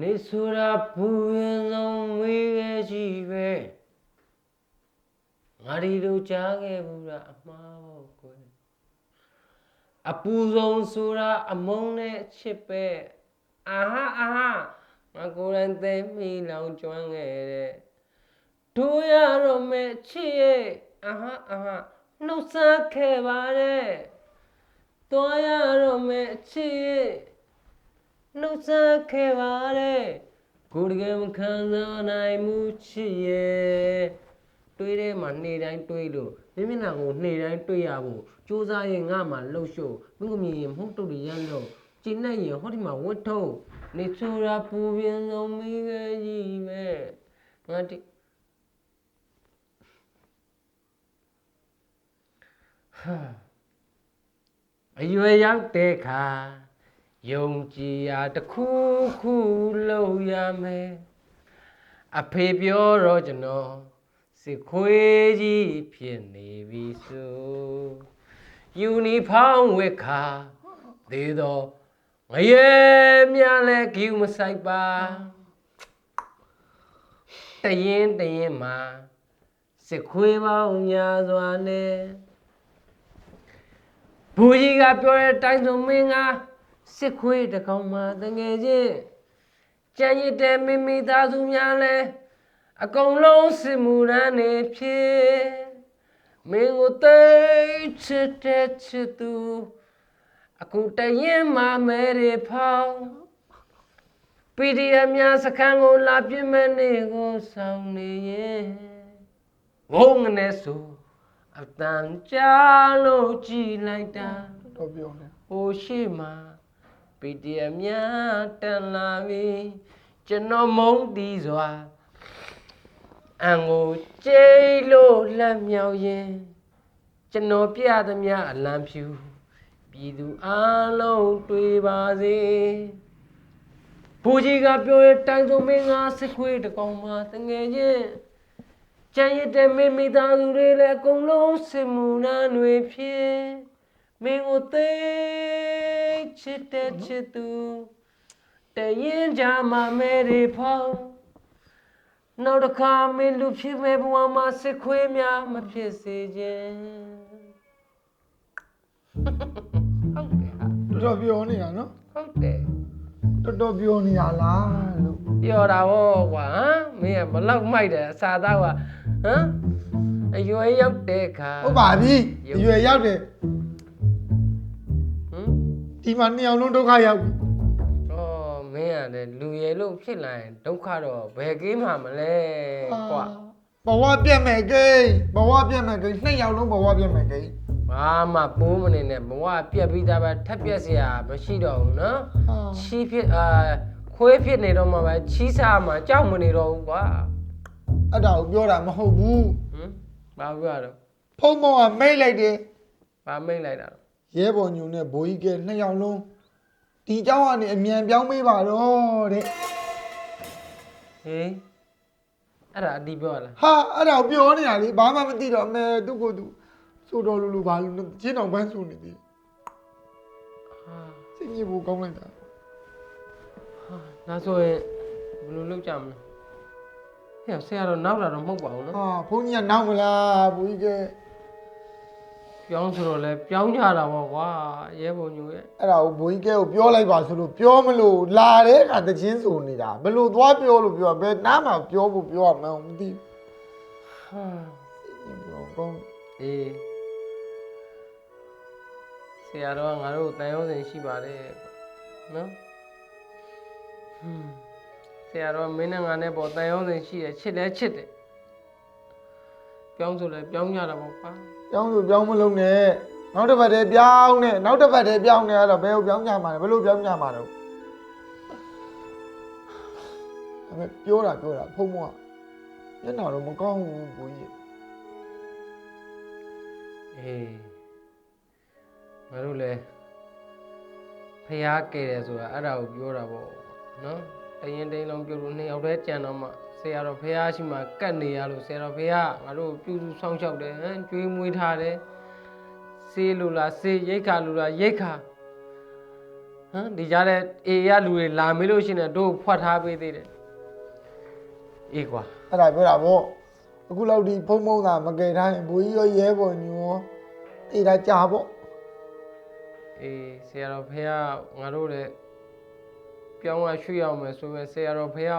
နေဆိုတာပူရင်ဆုံးမေးခဲ့ကြည့်ပဲငါဒီလိုကြားခဲ့ဘူးလားအမှားပေါ့ကွယ်အပူဆုံးဆိုတာအမုန်းနဲ့အချစ်ပဲအာဟာအာဟာငါကိုယ်တိုင်သိမိလောင်ကျွမ်းခဲ့တဲ့တို့ရတော့မဲ့ချစ်ရဲ့အာဟာအာဟာနှုတ်ဆက်ခဲ့ပါတယ်တော်ရတော့မဲ့ချစ်ရဲ့ နှုတ်ဆက်ခဲ့ပါတယ်ကိုယ်တကယ်မခံစားနိုင်မှုချစ်ရဲ့တွေးထဲမှာနေ့တိုင်းတွေးလို့မိမိနာကိုနေ့တိုင်းတွေးရဖို့စူးစမ်းရင်ငါမှလှုပ်ရှုပ်မင်းကမြင်ရင်မဟုတ်တော့ရမ်းလို့ကျင်းနဲ့ရင်ဟောဒီမှာဝတ်ထုံးနေချူရာပူပြင်းဆုံးမိခဲ့ကြီးမဲ့ငါတိဟာအရွယ်ရောက်တဲ့ခါ ယုံကြည်ရာတစ်ခုခုလုပ်ရမယ်အဖေပြောတော့ကျွန်တော်စစ်ခွေးကြီးဖြစ်နေပြီဆိုယူနီဖောင်းဝက်ခါသေးတော့ငရဲမြလဲဂီမဆိုင်ပါတရင်တရင်မှာစစ်ခွေးပေါင်းများစွာနဲ့ဘူကြီးကပြောတဲ့အတိုင်းဆိုမင်းက စစ်ခွေးတစ်ကောင်မှတငယ်ချင်းကြံရစ်တဲ့မိမိသားစုများလဲအကုန်လုံးစစ်မှုရန်နေဖြစ်မင်းကိုတိတ်ချစ်တဲ့ချစ်သူအခုတရင်မှမဲရဖောင်းပီဒီအမ်များစခန်းကိုလာပြစ်မဲ့နေကိုဆောင်နေရင်ငုံငနဲ့ဆိုအတန်ကြားလို့ကြည်လိုက်တာတော့ပြောနေဟိုရှိမှာ ပီတီအများတန်လာပြီကျွန်တော်မုန်းတီးစွာအံကိုကျိတ်လို့လက်မြောက်ရင်ကျွန်တော်ပြသမျှအလံဖြူပြည်သူအလုံးတွေ့ပါစေဘူကြီးကပြောရတိုင်ဆုံးမင်းငါစစ်ခွေးတစ်ကောင်မှတငယ်ချင်းကြံရတဲ့မိမိသားစုတွေလည်းအကုန်လုံးစစ်မှုနှမ်းတွေဖြစ်မင်းကိုသိ ချစ်တဲ့ချစ်သူတရင်ကြမှာမဲရီဖောင်းနောက်တစ်ခါမင်းလူဖြစ်မဲ့ဘဝမှာစစ်ခွေးများမဖြစ်စေခြင်းဟုတ်တယ်ဟာတော်တော်ပြောနေတာနော်ဟုတ်တယ်တော်တော်ပြောနေတာလားလို့ပြောတာဟောကွာဟမ်မင်းကဘလောက်မိုက်တယ်အစာသားကဟမ်အရွယ်ရောက်တဲ့ခါဟုတ်ပါပြီအရွယ်ရောက်တယ်ဟမ် ဒီမှာနှစ်ယောက်လုံးဒုက္ခရောက်ပြီတော့မင်းကလည်းလူရယ်လို့ဖြစ်လာရင်ဒုက္ခတော့ဘယ်ကိမှမလဲကွာဘဝပြတ်မယ်ကိဘဝပြတ်မယ်ကိနှစ်ယောက်လုံးဘဝပြတ်မယ်ကိဘာမှပိုးမနေနဲ့ဘဝပြတ်ပြီးသားပဲထက်ပြက်စရာမရှိတော့ဘူးနော်ချီးဖြစ်အာခွေးဖြစ်နေတော့မှပဲချီးစားမှကြောက်မနေတော့ဘူးကွာအဲ့ဒါကိုပြောတာမဟုတ်ဘူးဟမ်ဘာပြောရတော့ဖုံဖုံကမိတ်လိုက်တယ်ဘာမိတ်လိုက်တာလဲ ရဲဘော်ညုံနဲ့ဘိုးကြီးကနှစ်ယောက်လုံးဒီเจ้าကနေအမြန်ပြောင်းပေးပါတော့တဲ့ ဟေးအဲ့ဒါအတီးပြောရလား ဟာအဲ့ဒါကိုပြောနေတာလေဘာမှမသိတော့အမဲသူ့ကိုယ်သူစိုးတော်လူလူဘာလူချင်းတော်ပန်းဆူနေသေးတယ် ဟာ စိတ်ညစ်ဖို့ကောင်းလိုက်တာ ဟာဒါဆိုရင်ဘယ်လိုလုပ်ကြမလဲဟဲ့ဆရာတော့နောက်လာတော့မဟုတ်ပါဘူးနော် ဟာဘုန်းကြီးကနောက်မလားဘိုးကြီးက ပြောင်းဆိုတော့လဲပြောင်းကြတာပေါ့ကွာရဲဘုံညိုရဲ့အဲ့ဒါကိုဘိုးကြီးကကိုပြောလိုက်ပါဆိုလို့ပြောမလို့လာတဲ့အခါတချင်းဆိုနေတာဘယ်လိုသွားပြောလို့ပြောဘယ်နားမှာပြောဖို့ပြောရမှန်းမသိဟာဘူးဘယ်လိုကောင်းအေးဆရာတော်ကငါတို့တန်ရုံးစဉ်ရှိပါတယ်နော်ဟွန်းဆရာတော်ကမင်းနဲ့ငါနဲ့ပေါ်တန်ရုံးစဉ်ရှိတယ်ချစ်လဲချစ်တယ် ပြောင်းဆိုလဲပြောင်းကြတာပေါ့ကွာပြောင်းဆိုပြောင်းမလုံးနဲ့နောက်တစ်ပတ်တည်းပြောင်းနဲ့နောက်တစ်ပတ်တည်းပြောင်းနေရတော့ဘယ်ကိုပြောင်းကြမှာလဲဘယ်လိုပြောင်းကြမှာတော့အဲ့မဲ့ပြောတာပြောတာဖုံးမကမျက်နှာတော့မကောင်းဘူးဘိုးကြီးအေးငါတို့လဲဖះကဲတယ်ဆိုတာအဲ့ဒါကိုပြောတာပေါ့နော်တရင်တိန်လုံးပြောလို့နှစ်ယောက်တည်းကြံတော့မှ ဆရာတော်ဖះရှိမှကတ်နေရလို့ဆရာတော်ဖះငါတို့ပြုစုဆောင်းလျှောက်တယ်ဟမ်ကျွေးမွေးထားတယ်စေးလူလားစေးရိတ်ခါလူလားရိတ်ခါဟမ်ဒီကြားတဲ့အေရလူတွေလာမေးလို့ရှိရင်တို့ဖွက်ထားပေးသေးတယ်အေးကွာအဲ့ဒါပြောတာပေါ့အခုလောက်ဒီဖုံဖုံသာမကယ်ထားရင်ဘူကြီးရောရဲပေါ်ညောအေးဒါကြာပေါ့အေးဆရာတော်ဖေကငါတို့လည်းပြောင်းရရွှေ့အောင်မယ်ဆိုပဲဆရာတော်ဖေက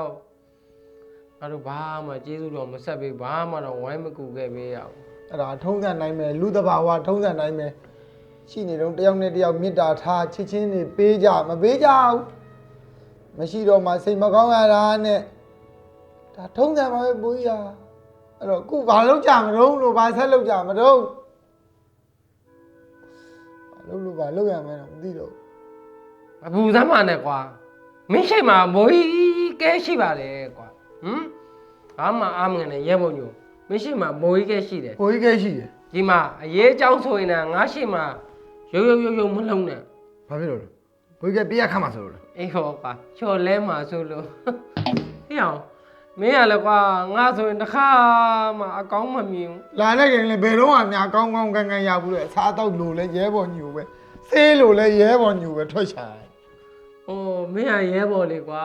ငါတို့ဘာမှကျေးဇူးတော်မဆက်ပေးဘာမှတော့ဝိုင်းမကူခဲ့ပေးရအောင်အဲ့ဒါထုံးစံနိုင်မယ်လူတဘာဝထုံးစံနိုင်မယ်ရှိနေတော့တယောက်နဲ့တယောက်မေတ္တာထားချစ်ချင်းနေပေးကြမပေးကြဘူးမရှိတော့မှစိတ်မကောင်းရတာနဲ့ဒါထုံးစံပါပဲဘူကြီးဟာအဲ့တော့ခုဘာလုပ်ကြမလို့လို့ဘာဆက်လုပ်ကြမလို့ဘာလုပ်လို့ဘာလုပ်ရမလဲတော့မသိတော့ဘူးအပူသမ်းမနဲ့ကွာမင်းရှိမှမိုးကြီးကဲရှိပါတယ်ကွာ ဟမ်ဘာမှအားမငနဲ့ရဲပုံညိုမင်းရှိမှမိုးကြီးကဲရှိတယ်ဘူကြီးကဲရှိတယ်ဒီမှာအရေးအကြောင်းဆိုရင်လည်းငါရှိမှရုပ်ရုပ်ရုပ်ရုပ်မလုံးနဲ့ဘာဖြစ်လို့လဲဘူကြီးကပြရခတ်မှာဆိုလို့လားအေးဟောကွာချော်လဲမှာဆိုလို့ဟေ့အောင်မင်းရလည်းကွာငါဆိုရင်တစ်ခါမှအကောင်းမမြင်ဘူးလာတဲ့ခင်လေဘယ်တော့မှများကောင်းကောင်းကန်ကန်ရဘူးလေအစားတော့လို့လဲရဲပေါ်ညူပဲဆေးလို့လဲရဲပေါ်ညူပဲထွက်ချင်။အိုးမင်းရရဲပေါ်လေကွာ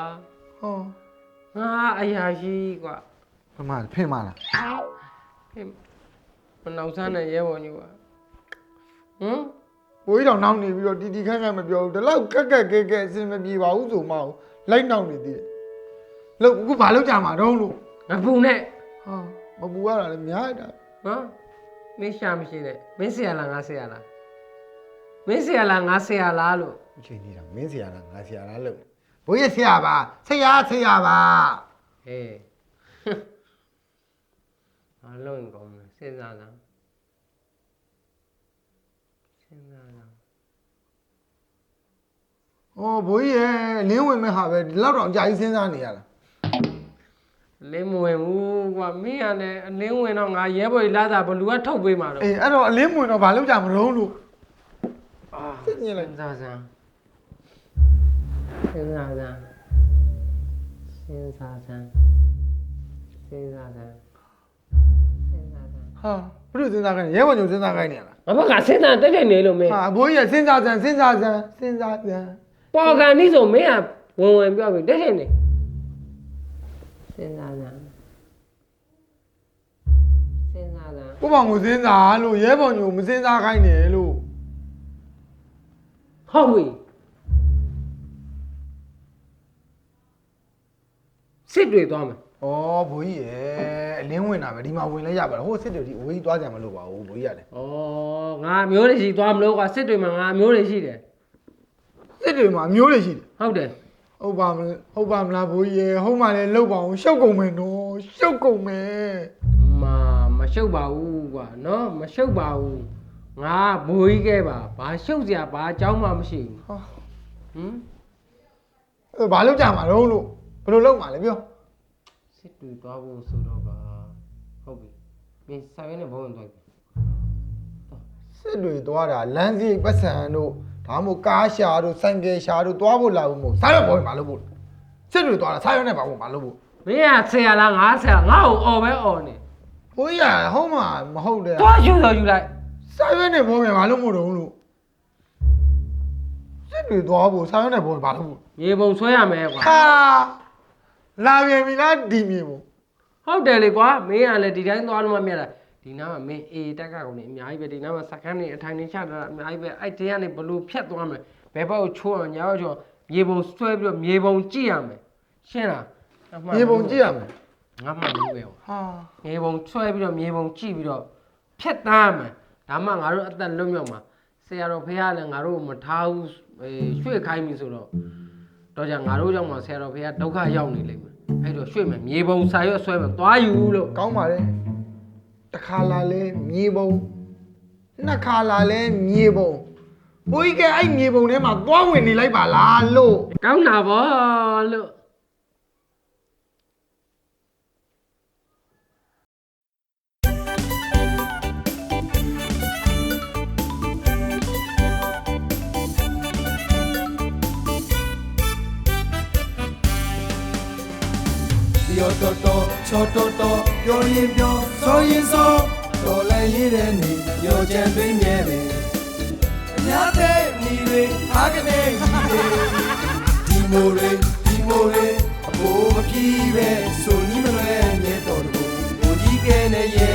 ဟော။ ငါအရာရှိကွာဘမဖင်မလား။ဖေမနောက်ဆန်းနဲ့ရဲပေါ်ညူပါ။ဟမ်ဘိုးကြီးတော်နောက်နေပြီးတော့တီတီခန့်ခန့်မပြောဘူးဒီလောက်ကက်ကက်ကက်ကက်အစင်မပြေပါဘူးဆိုမှအောင်လိုက်နောက်နေသေးတယ်လို့အခုဘာလုပ်ကြမှာတော့လို့ငါပူနဲ့ဟာမပူရတာလည်းများတာနော်မင်းရှာမရှိနဲ့မင်းဆရာလားငါဆရာလားမင်းဆရာလားငါဆရာလားလို့အချိန်ကြီးတာမင်းဆရာလားငါဆရာလားလို့ ဘိုးကြီးဆရာပါဆရာဆရာပါဟေးအလုံးကောင်းတယ်စဉ်းစားတာစဉ်းစားတာဟောဘိုးကြီးရဲ့လင်းဝင်မဲ့ဟာပဲဒီလောက်တော့အကြာကြီးစဉ်းစားနေရတာလင်းမဝင်ဘူးကွာမင်းကလည်းအလင်းဝင်တော့ငါရဲဘော်ကြီးလာတာဘလူကထုတ်ပေးမှာတော့အေးအဲ့တော့အလင်းဝင်တော့ဘာလုပ်ကြမလို့လို့အာသိညင်လိုက်စဉ်းစားစမ်း စဉ်းစားစမ်းစဉ်းစားစမ်းစဉ်းစားစမ်းစဉ်းစားစမ်းဟာဘုရုစဉ်းစားခိုင်းနေရဲဘော်ညိုစဉ်းစားခိုင်းနေရလားငါဘက်ကစဉ်းစားတက်တက်နေလို့မင်းဟာဘိုးကြီးကစဉ်းစားစမ်းစဉ်းစားစမ်းစဉ်းစားစမ်းပေါ်ကန်นี่ဆိုမင်းကဝင်ဝင်ပြောပြီတက်တက်နေစဉ်းစားစမ်းစဉ်းစားစမ်းကိုပေါ့ကိုစဉ်းစားလို့ရဲဘော်ညိုမစဉ်းစားခိုင်းနေလို့ဟုတ်ပြီ စစ်တွေသွားမယ်ဩဘိုးကြီးရဲ့အလင်းဝင်တာပဲဒီမှာဝင်လဲရပါလားဟိုစစ်တွေဒီအဝေးကြီးသွားကြမလို့ပါဘူးဘိုးကြီးရတယ်ဩငါမျိုးတွေရှိသွားမလို့ကွာစစ်တွေမှာငါမျိုးတွေရှိတယ်စစ်တွေမှာအမျိုးတွေရှိတယ်ဟုတ်တယ်ဟုတ်ပါမလားဟုတ်ပါမလားဘိုးကြီးရဲ့ဟုတ်မှလည်းလောက်ပါအောင်ရှုပ်ကုန်မယ်နော်ရှုပ်ကုန်မယ်မာမရှုပ်ပါဘူးကွာနော်မရှုပ်ပါဘူးငါဘိုးကြီးခဲ့ပါဘာရှုပ်စရာဘာအကြောင်းမှမရှိဘူးဟာဟမ်အဲ့ဘာလုပ်ကြမှာတော့လို့ဘယ်လိုလုပ်မှာလဲပြော စစ်တွေသွားဖို့ဆိုတော့ကဟုတ်ပြီမင်းစာရဲနဲ့ဘုံဝင်သွားပြီစစ်တွေသွားတာလမ်းစီပတ်စံတို့ဒါမှမဟုတ်ကားရှာတို့ဆိုင်ကယ်ရှာတို့သွားဖို့လာဖို့မဟုတ်စားရဘောမလုပ်ဖို့စစ်တွေသွားတာစားရနဲ့ပါဖို့မလုပ်ဖို့မင်းကဆရာလားငါဆရာငါ့ကိုអော်ပဲអော်နေဘိုးကြီးကဟုတ်မှာမဟုတ်တယ်သွားယူတော့ယူလိုက်စားရနဲ့ဘောမယ်မလုပ်ဖို့တော့လို့စစ်တွေသွားဖို့စားရနဲ့ဘောမလုပ်ဖို့ရေပုံဆွဲရမယ်ကွာဟာ လာပြန်ပြီလားဒီမြေပုံဟုတ်တယ်လေကွာမင်းကလည်းဒီတိုင်းသွားလို့မမြတ်တာဒီနားမှာမင်းအေတက်ကောင်နေအများကြီးပဲဒီနားမှာစကန်းနေအထိုင်နေချတာအများကြီးပဲအဲ့တဲကနေဘလို့ဖြတ်သွားမယ်ဘယ်ဘက်ကိုချိုးအောင်ညာဘက်ချိုးမြေပုံဆွဲပြီးတော့မြေပုံကြည့်ရမယ်ရှင်းလားအမှန်မြေပုံကြည့်ရမယ်ငါမှလို့ပဲကွာဟာ မြေပုံဆွဲပြီးတော့မြေပုံကြည့်ပြီးတော့ဖြတ်သားမယ်ဒါမှငါတို့အသက်လွတ်မြောက်မှာဆရာတော်ဖေကလည်းငါတို့မထားဘူးအေးရွှေ့ခိုင်းပြီဆိုတော့ တော့じゃငါတို့ကြောင့်မှဆရာတော်ဖေကဒုက္ခရောက်နေလိမ့်မယ်အဲ့တော့ရွှေ့မယ်မြေပုံစာရွက်ဆွဲမယ်သွားယူလို့ကောင်းပါလေတစ်ခါလာလဲမြေပုံနှစ်ခါလာလဲမြေပုံဘိုးကြီးကအဲ့မြေပုံထဲမှာသွားဝင်နေလိုက်ပါလားလို့ကောင်းတာဗောလို့ စောတော်တော်ပြောရင်ပြောစောရင်စောတော်လည်းရတဲ့နေပြောချင်တွင်မြဲပဲအများတဲ့မိတွေအားကနေကြီးတွေဒီမိုတွေဒီမိုတွေအဖို့မပြီးပဲဆိုနီးမလွဲမြဲတော်တော်ကိုကြီးကဲနဲ့ရဲ့